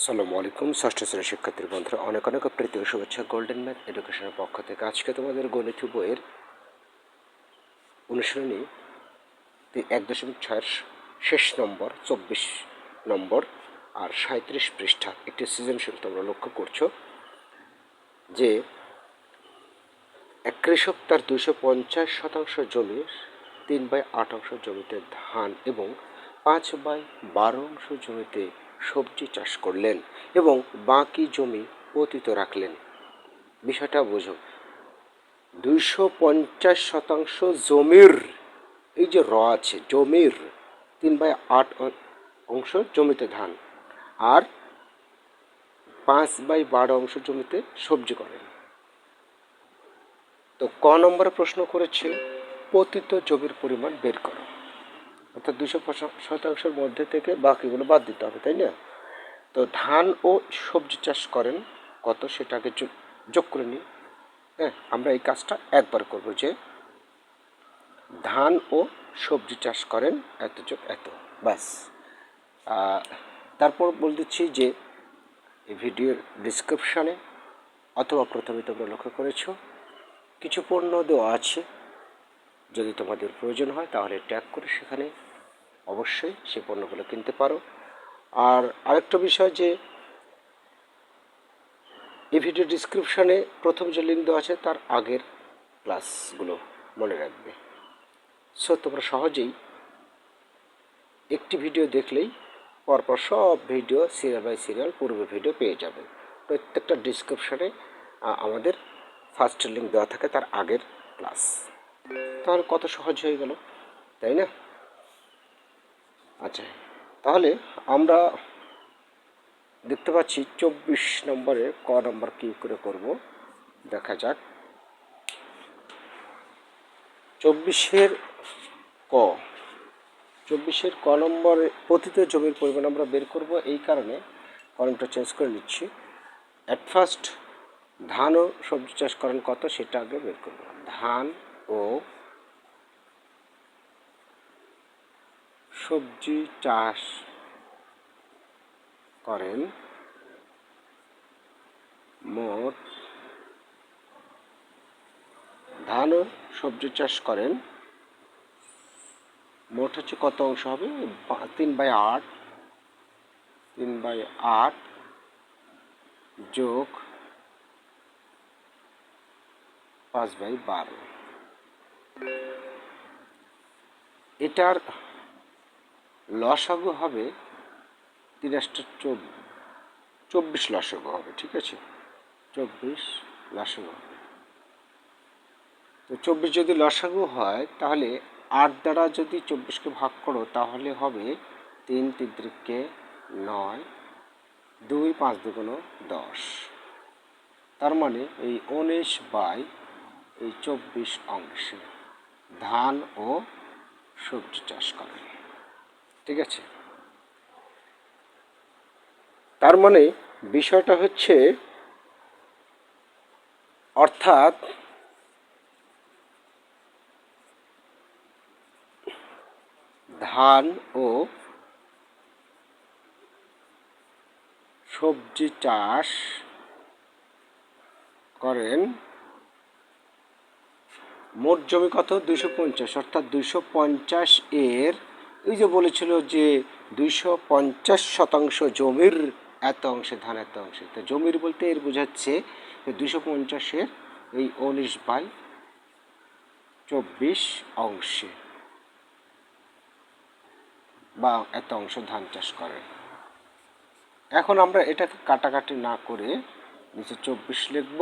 আসসালামু আলাইকুম, ষষ্ঠ শ্রেণির শিক্ষার্থী বন্ধুরা, অনেক অনেক প্রীতি ও শুভেচ্ছা। গোল্ডেন ম্যাথ এডুকেশনের পক্ষ থেকে আজকে তোমাদের গণিত বইয়ের অনুশীলনী এক দশমিক ছয়ের শেষ নম্বর, চব্বিশ নম্বর আর সাঁত্রিশ পৃষ্ঠা একটি সৃজনশীল তোমরা লক্ষ্য করছ যে এক কৃষক তার দুশো পঞ্চাশ শতাংশ জমির তিন বাই আট অংশ জমিতে ধান এবং পাঁচ বাই বারো অংশ জমিতে সবজি চাষ করলেন এবং বাকি জমি পতিত রাখলেন। বিষয়টা বোঝো। দুইশো পঞ্চাশ শতাংশ জমির এই যে র আছে, জমির তিন বাই আট অংশ জমিতে ধান আর পাঁচ বাই বারো অংশ জমিতে সবজি করেন। তো ক নম্বরে প্রশ্ন করেছে, পতিত জমির পরিমাণ বের করো। অর্থাৎ দুশো শতাংশের মধ্যে থেকে বাকিগুলো বাদ দিতে হবে, তাই না? তো ধান ও সবজি চাষ করেন কত সেটাকে যোগ করে নিই হ্যাঁ আমরা এই কাজটা একবার করব যে ধান ও সবজি চাষ করেন এত যোগ এত, ব্যাস। তারপর বল দিচ্ছি যে এই ভিডিওর ডিসক্রিপশানে অথবা প্রথমে তোমরা লক্ষ্য করেছ, কিছু পণ্য দেওয়া আছে। যদি তোমাদের প্রয়োজন হয় তাহলে ট্যাগ করে সেখানে অবশ্যই সে পণ্যগুলো কিনতে পারো। আর আরেকটা বিষয় যে, এই ভিডিও ডিসক্রিপশানে প্রথম যে লিঙ্ক দেওয়া আছে তার আগের ক্লাসগুলো মনে রাখবে। সো তোমরা সহজেই একটি ভিডিও দেখলেই পরপর সব ভিডিও সিরিয়াল বাই সিরিয়াল পূর্ব ভিডিও পেয়ে যাবে। প্রত্যেকটা ডিসক্রিপশানে আমাদের ফার্স্ট লিঙ্ক দেওয়া থাকে তার আগের ক্লাস তাহলে কত সহজ হয়ে গেল? তাই না? আচ্ছা তাহলে আমরা দেখতে পাচ্ছি চব্বিশ নম্বরে ক নম্বর কী করে করব? দেখা যাক। চব্বিশের ক। চব্বিশের ক নম্বরে পতিত জমির পরিমাণ আমরা বের করব এই কারণে কলমটা চেঞ্জ করে নিচ্ছি। অ্যাট ফার্স্ট ধান ও সবজি চাষ করেন কত সেটা আগে বের করব। ধান ও সবজি চাষ করেন মোট ধান ও সবজি চাষ করেন। মোট হচ্ছে কত অংশ হবে? তিন বাই আট। তিন বাই আট যোগ পাঁচ বাই বারো। এটার লসাগু হবে তিরাশটা চব্বিশ লসাগু হবে, ঠিক আছে? চব্বিশ লসাগু হবে। তো চব্বিশ যদি লসাগু হয়, তাহলে আট দ্বারা যদি চব্বিশকে ভাগ করো, তাহলে হবে তিন তিন নয়, দুই পাঁচ দুগুণ দশ। তার মানে এই উনিশ বাই এই চব্বিশ অংশে ধান ও সবজি চাষ করে। ঠিক আছে? তার মানে বিষয়টা হচ্ছে, অর্থাৎ ধান ও সবজি চাষ করেন মোট জমি কত? দুইশো পঞ্চাশ, অর্থাৎ দুইশো পঞ্চাশ এর, এই যে বলেছিল যে দুইশো পঞ্চাশ শতাংশ জমির এত অংশে, ধান এত অংশে। তো জমির বলতে এর বোঝাচ্ছে দুইশো পঞ্চাশের এই উনিশ বাই চব্বিশ অংশে বা এত অংশ ধান চাষ করে। এখন আমরা এটাকে কাটাকাটি না করে নিচে চব্বিশ লিখব।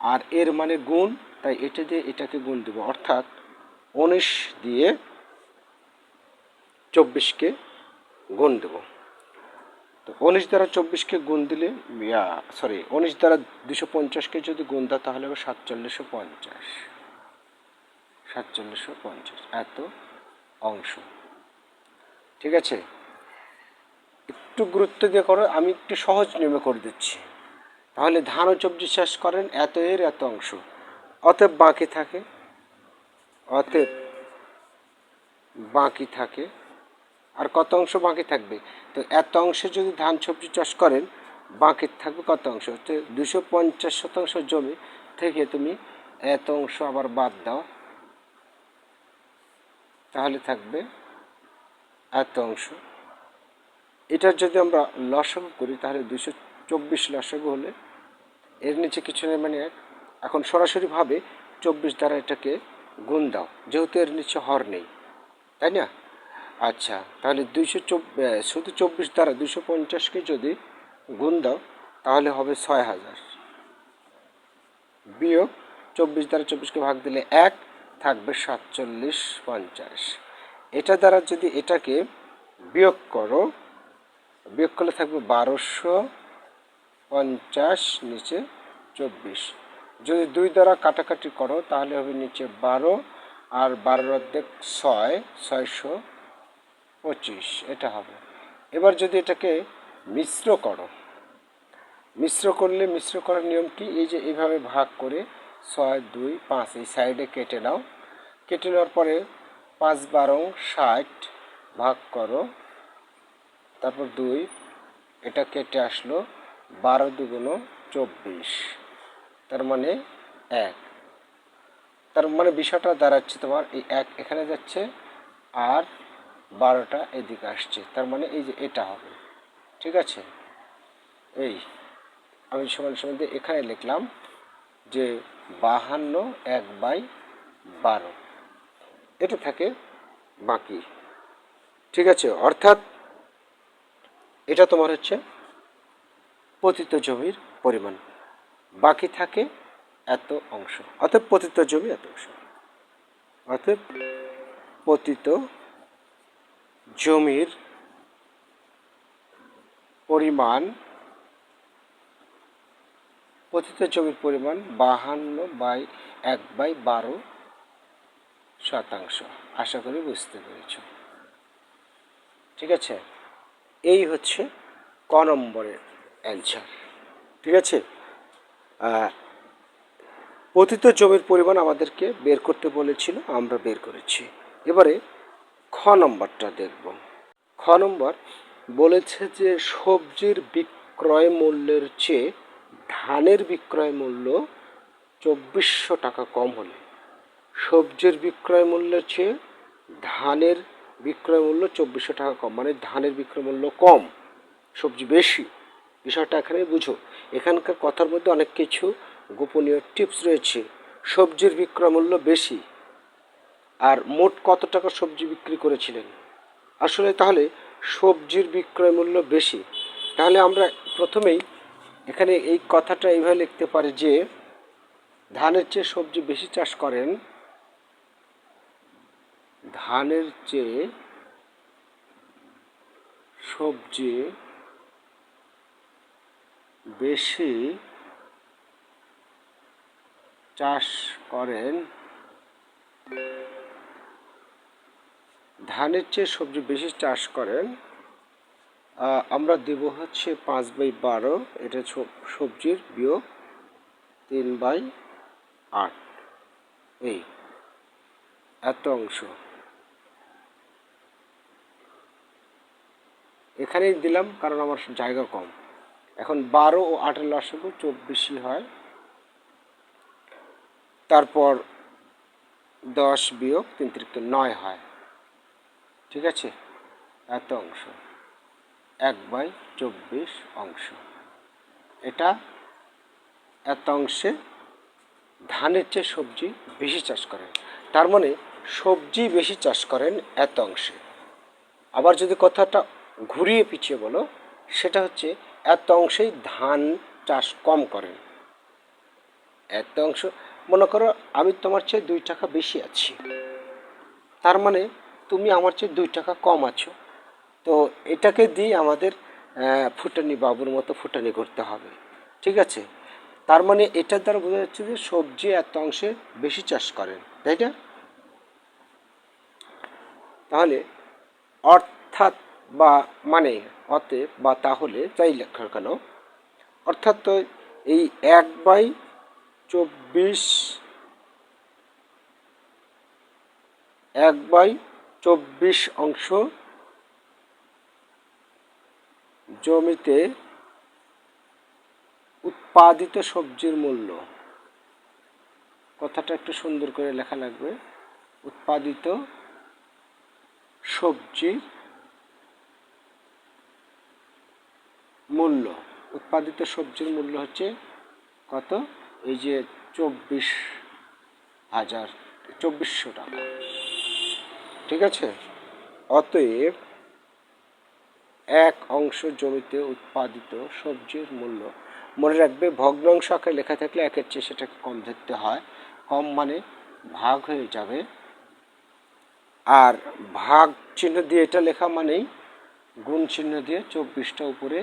আর এর মানে গুণ, তাই এটা দিয়ে এটাকে গুণ দেব। অর্থাৎ উনিশ দিয়ে চব্বিশকে গুণ দেব। তো উনিশ দ্বারা চব্বিশকে গুণ দিলে সরি উনিশ দ্বারা দুশো পঞ্চাশকে যদি গুণ দাও, তাহলে হবে সাতচল্লিশশো পঞ্চাশ। সাতচল্লিশশো পঞ্চাশ, এত অংশ। ঠিক আছে? একটু গুরুত্ব দিয়ে করো, আমি একটু সহজ নিয়মে করে দিচ্ছি। তাহলে ধান ও সবজি চাষ করেন এত এর এত অংশ। অতএব বাকি থাকে, অতএব বাকি থাকে। আর কত অংশ বাকি থাকবে? তো এত অংশে যদি ধান, সবজি চাষ করেন, বাকি থাকবে কত অংশ? হচ্ছে দুশো পঞ্চাশ শতাংশ জমি থেকে তুমি এত অংশ আবার বাদ দাও। তাহলে থাকবে এত অংশ। এটার যদি আমরা লসাগু করি, তাহলে দুশো চব্বিশ লসাগু হলে এর নিচে কিছু নেই মানে এখন সরাসরিভাবে চব্বিশ দ্বারা এটাকে গুণ দাও, যেহেতু এর নিচে হর নেই, তাই না? আচ্ছা তাহলে দুইশো শুধু চব্বিশ দ্বারা দুশো পঞ্চাশকে যদি গুণ দাও, তাহলে হবে ছয় হাজার। বিয়োগ চব্বিশ দ্বারা চব্বিশকে ভাগ দিলে এক, থাকবে সাতচল্লিশ পঞ্চাশ। এটা দ্বারা যদি এটাকে বিয়োগ করো, বিয়োগ করলে থাকবে বারোশো পঞ্চাশ, নিচে চব্বিশ। যদি দুই দ্বারা কাটাকাটি করো, তাহলে হবে নিচে বারো আর বারোর অর্ধেক ছয়, ছয়শো পঁচিশ। এটা হবে। এবার যদি এটাকে মিশ্র করো, মিশ্র করলে মিশ্র করার নিয়ম কি? এই যে এইভাবে ভাগ করে ছয়, দুই, পাঁচ, এই সাইডে কেটে নাও। কেটে নেওয়ার পরে পাঁচ, বারো, ষাট ভাগ করো। তারপর দুই, এটা কেটে আসলো। বারো দুগুণ চব্বিশ। তার মানে এক। তার মানে বিষয়টা দাঁড়াচ্ছে তোমার এই এক এখানে যাচ্ছে আর বারোটা এদিকে আসছে। তার মানে এই যে এটা হবে। ঠিক আছে? এই আমি সমান দিয়ে এখানে লিখলাম যে বাহান্ন এক বাই বারো। এটা থাকে বাকি। ঠিক আছে? অর্থাৎ এটা তোমার হচ্ছে পতিত জমির পরিমাণ। বাকি থাকে এত অংশ। অর্থাৎ পতিত জমি এত অংশ। অর্থাৎ পতিত জমির পরিমাণ, পতিত জমির পরিমাণ বাহান্ন বাই এক বাই বারো শতাংশ। আশা করি বুঝতে পেরেছ। ঠিক আছে? এই হচ্ছে ক নম্বরের অ্যান্সার ঠিক আছে? পতিত জমির পরিমাণ আমাদেরকে বের করতে বলেছিল, আমরা বের করেছি। এবারে খ নম্বরটা দেখব। খ নম্বর বলেছে যে, সবজির বিক্রয় মূল্যের চেয়ে ধানের বিক্রয় মূল্য চব্বিশশো টাকা কম হলে, সবজির বিক্রয় মূল্যের চেয়ে ধানের বিক্রয় মূল্য চব্বিশশো টাকা কম মানে ধানের বিক্রয় মূল্য কম, সবজি বেশি। বিষয়টা এখানে বুঝো। এখানকার কথার মধ্যে অনেক কিছু গোপনীয় টিপস রয়েছে। সবজির বিক্রয় মূল্য বেশি। আর মোট কত টাকা সবজি বিক্রি করেছিলেন? আসলে তাহলে সবজির বিক্রয় মূল্য বেশি। তাহলে আমরা প্রথমেই এখানে এই কথাটা এইভাবে লিখতে পারি যে, ধানের চেয়ে সবজি বেশি চাষ করেন, ধানের চেয়ে সবজি বেশি চাষ করেন, ধানের চেয়ে সবজি বেশি চাষ করেন আমরা দেব হচ্ছে পাঁচ বাই বারো, এটা সবজির বিয়োগ তিন বাই আট। এই, এত অংশ। এখানেই দিলাম কারণ আমার জায়গা কম। এখন বারো ও আটের লসাগু চব্বিশই হয়। তারপর দশ বিয়োগ তিন নয় হয়। ঠিক আছে? এত অংশ। এক বাই চব্বিশ অংশ। এটা এত অংশে ধানের চেয়ে সবজি বেশি চাষ করেন। তার মানে সবজি বেশি চাষ করেন এত অংশে। আবার যদি কথাটা ঘুরিয়ে পিছিয়ে বলো, সেটা হচ্ছে এত অংশেই ধান চাষ কম করেন। এত অংশ, মনে করো আমি তোমার চেয়ে দুই টাকা বেশি আছি। তার মানে তুমি আমার চেয়ে দুই টাকা কম আছো। তো এটাকে দিয়ে আমাদের ফুটানি বাবুর মতো ফুটানি করতে হবে। ঠিক আছে? তার মানে এটার দ্বারা বোঝা যাচ্ছে যে সবজি এত অংশে বেশি চাষ করেন, তাই না? তাহলে অর্থাৎ বা মানে অতে বা তাহলে যাই লেখা কেন অর্থাৎ এই এক বাই চব্বিশ, এক বাই চব্বিশ অংশ জমিতে উৎপাদিত সবজির মূল্য, কথাটা একটু সুন্দর করে লেখা লাগবে, উৎপাদিত সবজির মূল্য, উৎপাদিত সবজির মূল্য হচ্ছে কত? এই যে চব্বিশ হাজার, চব্বিশশো টাকা। ঠিক আছে? অতএব এক অংশ জমিতে উৎপাদিত সবজির মূল্য। মনে রাখবে, ভগ্নাংশ আকারে লেখা থাকলে একের চেয়ে সেটাকে কম ধরতে হয়। কম মানে ভাগ হয়ে যাবে। আর ভাগ চিহ্ন দিয়ে এটা লেখা মানেই গুণ চিহ্ন দিয়ে চব্বিশটা উপরে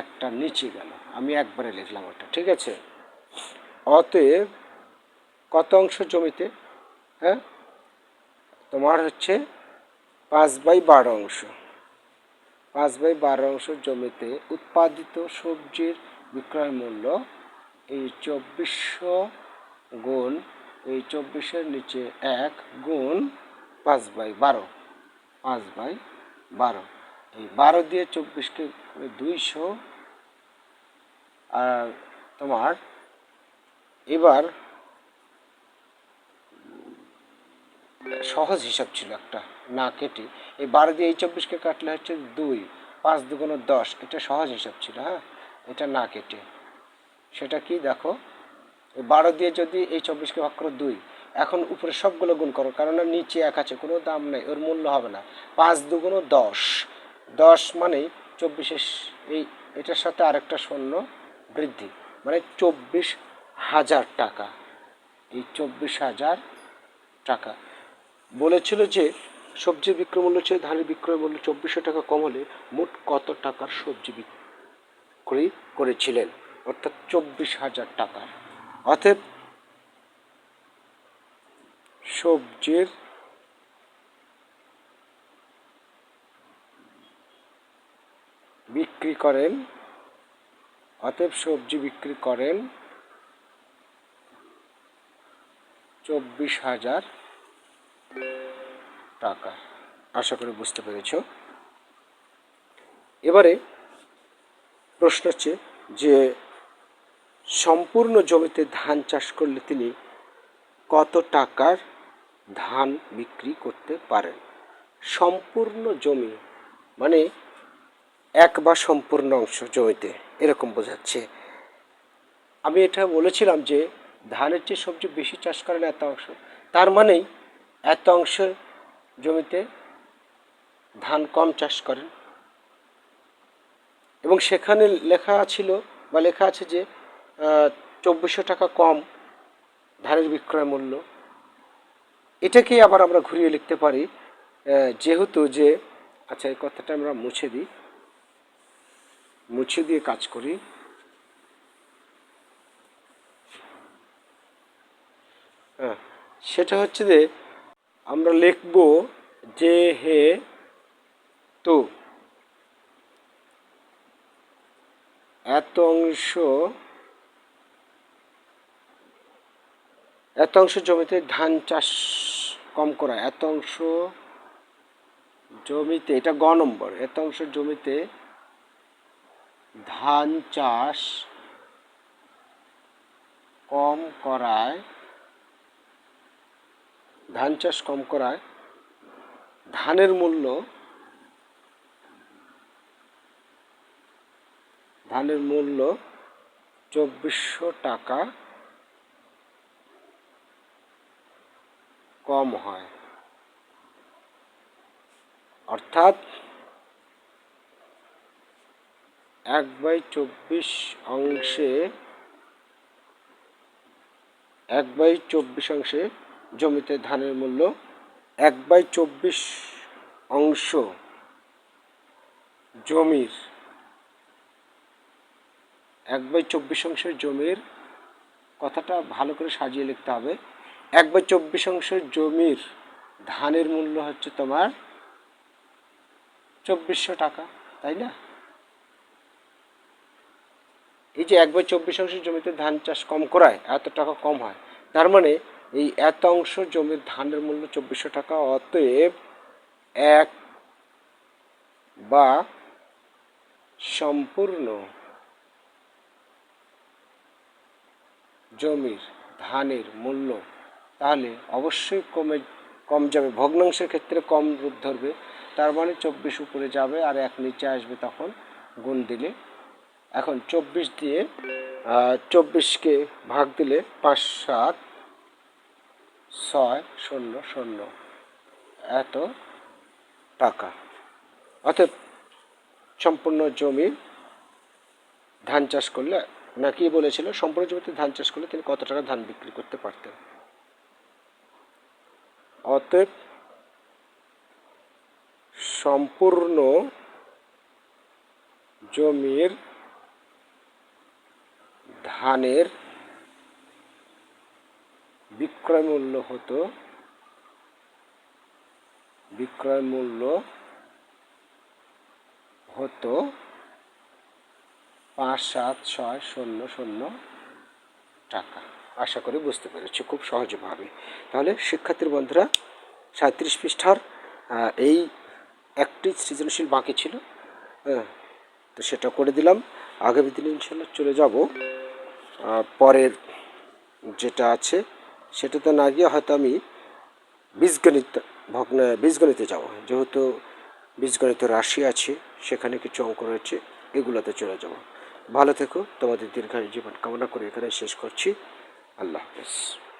একটা নিচে গেল। আমি একবারে লিখলাম ওটা, ঠিক আছে? অতএব কত অংশ জমিতে? হ্যাঁ? তোমার হচ্ছে পাঁচ বাই বারো অংশ। পাঁচ বাই বারো অংশ জমিতে উৎপাদিত সবজির বিক্রয় মূল্য এই চব্বিশশো গুণ, এই চব্বিশের নিচে এক গুণ পাঁচ বাই বারো। পাঁচ বাই বারো। এই বারো দিয়ে চব্বিশকে দুইশো আর তোমার এবার সহজ হিসাব ছিল একটা, না কেটে। এই বারো দিয়ে এই চব্বিশকে কাটলে হচ্ছে দুই, পাঁচ দুগুণ দশ, এটা সহজ হিসাব ছিল হ্যাঁ? এটা না কেটে। সেটা কি? দেখো, এই বারো দিয়ে যদি এই চব্বিশকে ভাগ করো দুই, এখন উপরে সবগুলো গুণ করো, কারণ নিচে এক আছে, কোনো দাম নেই, ওর মূল্য হবে না। পাঁচ দুগুণ দশ দশ মানে চব্বিশে এই, এটার সাথে আরেকটা শূন্য বৃদ্ধি মানে চব্বিশ হাজার টাকা। এই চব্বিশ হাজার টাকা। বলেছিল যে সবজি বিক্রয় মূল্য চেয়ে ধানের বিক্রয় মূল্য চব্বিশশো টাকা কম হলে মোট কত টাকার সবজি বিক্রি করেছিলেন? অর্থাৎ চব্বিশ হাজার টাকা। অতএব সবজির বিক্রি করেন, অতএব সবজি বিক্রি করেন চব্বিশ হাজার টাকা। আশা করি বুঝতে পেরেছ। এবারে প্রশ্ন হচ্ছে যে, সম্পূর্ণ জমিতে ধান চাষ করলে তিনি কত টাকার ধান বিক্রি করতে পারেন? সম্পূর্ণ জমি মানে এক বা সম্পূর্ণ অংশ জমিতে, এরকম বোঝাচ্ছে। আমি এটা বলেছিলাম যে, ধানের চেয়ে সবজি বেশি চাষ করেন এত অংশ, তার মানেই এত অংশ জমিতে ধান কম চাষ করেন। এবং সেখানে লেখা ছিল বা লেখা আছে যে চব্বিশশো টাকা কম ধানের বিক্রয় মূল্য। এটাকেই আবার আমরা ঘুরিয়ে লিখতে পারি যেহেতু যে আচ্ছা এই কথাটা আমরা মুছে দিই। মুছে দিয়ে কাজ করি। হ্যাঁ সেটা হচ্ছে যে আমরা লিখব যে হে তো। এত অংশ এত অংশ জমিতে ধান চাষ কম করা, এত অংশ জমিতে, এটা গ নম্বর, এত অংশ জমিতে ধান চাষ কম করায়, ধান চাষ কম করায়, ধানের মূল্য ধানের মূল্য চব্বিশশো টাকা কম হয়। অর্থাৎ এক বাই চব্বিশ অংশে, এক বাই চব্বিশ অংশে জমিতে ধানের মূল্য এক বাই চব্বিশ অংশ জমির, এক বাই চব্বিশ অংশের জমির, কথাটা ভালো করে সাজিয়ে লিখতে হবে, এক বাই চব্বিশ অংশের জমির ধানের মূল্য হচ্ছে তোমার চব্বিশশো টাকা, তাই না? এই যে এক বাই চব্বিশ অংশ জমিতে ধান চাষ কম করায়, এত টাকা কম হয়, তার মানে এই এত অংশ জমির ধানের মূল্য চব্বিশশো টাকা, অতএব এক বা সম্পূর্ণ জমির ধানের মূল্য তাহলে অবশ্যই কমে, কম যাবে। ভগ্নাংশের ক্ষেত্রে কম রূপ ধরবে, তার মানে চব্বিশ উপরে যাবে আর এক নিচে আসবে তখন গুণ দিলে এখন চব্বিশ দিয়ে চব্বিশকে ভাগ দিলে পাঁচ সাত, ছয় শূন্য শূন্য এত টাকা। অর্থাৎ সম্পূর্ণ জমি ধান চাষ করলে, না কি বলেছিল? সম্পূর্ণ জমিতে ধান চাষ করলে তিনি কত টাকা ধান বিক্রি করতে পারতেন? অতএব সম্পূর্ণ জমির ধানের বিক্রয় মূল্য হতো, বিক্রয় মূল্য হতো পাঁচ, সাত, ছয়, শূন্য শূন্য টাকা। আশা করি বুঝতে পেরেছি, খুব সহজভাবে। তাহলে শিক্ষার্থীর বন্ধুরা, সাঁত্রিশ পৃষ্ঠার এই একটি সৃজনশীল বাকি ছিল। তো সেটা করে দিলাম। আগামী দিনে ইনশাল্লাহ চলে যাব। পরের যেটা আছে, সেটাতে না গিয়ে হয়তো আমি বীজগণিত ভগ্ন, বীজগণিতে যাব। যেহেতু বীজগণিত রাশি আছে, সেখানে কিছু অঙ্ক রয়েছে, এগুলোতে চলে যাব। ভালো থেকো। তোমাদের দীর্ঘায়ু জীবন কামনা করে এখানে শেষ করছি। আল্লাহ হাফেজ।